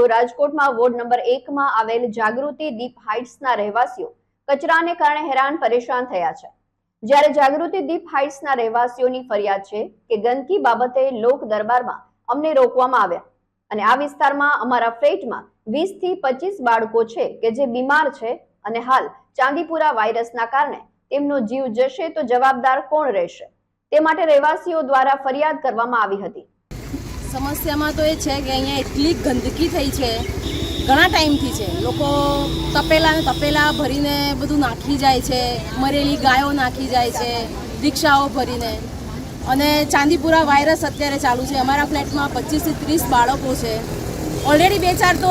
તો રાજકોટમાં ward number એકમાં આવેલ જાગૃતિ દીપ હાઇટ્સના રહેવાસીઓ કચરાને કારણે હેરાન પરેશાન થયા છે. જ્યારે જાગૃતિ દીપ હાઇટ્સના રહેવાસીઓની ફરિયાદ છે કે ગંદકી બાબતે લોક દરબારમાં અમને રોકવામાં આવ્યા. અને આ વિસ્તારમાં અમારા ફ્લેટમાં વીસથી પચીસ બાળકો છે કે જે બીમાર છે અને હાલ ચાંદીપુરા વાયરસના કારણે તેમનો જીવ જશે તો જવાબદાર કોણ રહેશે? તે માટે રહેવાસીઓ દ્વારા ફરિયાદ કરવામાં આવી હતી. સમસ્યામાં તો એ છે કે અહીંયા એટલી ગંદકી થઈ છે, ઘણા ટાઈમથી છે. લોકો તપેલા તપેલા ભરીને બધું નાખી જાય છે, મરેલી ગાયો નાખી જાય છે, રિક્ષાઓ ભરીને. અને ચાંદીપુરા વાયરસ અત્યારે ચાલુ છે. અમારા ફ્લેટમાં પચીસથી ત્રીસ બાળકો છે. ઓલરેડી બે ચાર તો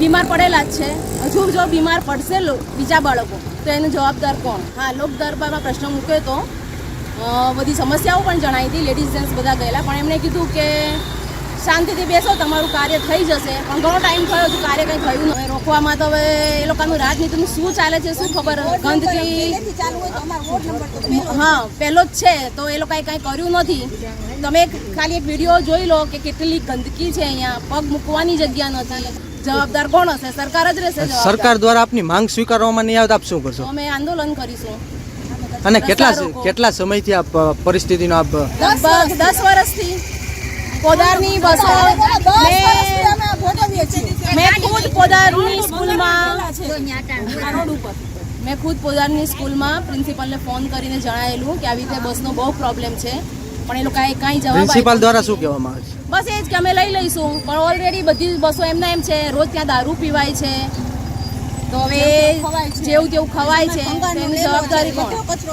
બીમાર પડેલા જ છે. હજુ જો બીમાર પડશે બીજા બાળકો, તો એનો જવાબદાર કોણ? હા લોક દરબારમાં પ્રશ્ન મૂક્યો તો બધી સમસ્યાઓ પણ જણાવી હતી લેડીઝ જેન્ટ્સ બધા ગયેલા, પણ એમણે કીધું કે શાંતિથી બેસો તમારું કાર્ય થઈ જશે. પણ ઘણો ટાઈમ થયો છે કાર્ય કંઈ થયું નહીં રોકવામાં તો હવે એ લોકોનું રાજનીતિનું શું ચાલે છે શું ખબર? ગંદકી હા પહેલો જ છે. તો એ લોકોએ કંઈ કર્યું નથી. તમે ખાલી એક વીડિયો જોઈ લો કે કેટલી ગંદકી છે અહીંયા. પગ મૂકવાની જગ્યા નથી જવાબદાર કોણ હશે? સરકાર જ રહેશે સરકાર દ્વારા આપની માંગ સ્વીકારવામાં નહીં આવે આપ શું કરશો? અમે આંદોલન કરીશું. અને કેટલા કેટલા સમયથી આપ પરિસ્થિતિનો આપ લગભગ દસ વર્ષથી પોદારની બસો મેં- મેં ખુદ પોદારની સ્કૂલમાં મેં ખુદ પોદારની સ્કૂલમાં પ્રિન્સિપલને ફોન કરીને જણાવેલું કે આવી રીતે બસનો બહુ પ્રોબ્લેમ છે પણ એ લોકોએ કાંઈ જવાબ પ્રિન્સિપાલ દ્વારા શું કહેવામાં આવે છે? બસ એ જ કે અમે લઈ લઈશું પણ ઓલરેડી બધી બસો એમના એમ છે રોજ ત્યાં દારૂ પીવાય છે. તો હવે જેવું તેવું ખવાય છે. એની જવાબદારી કોણ?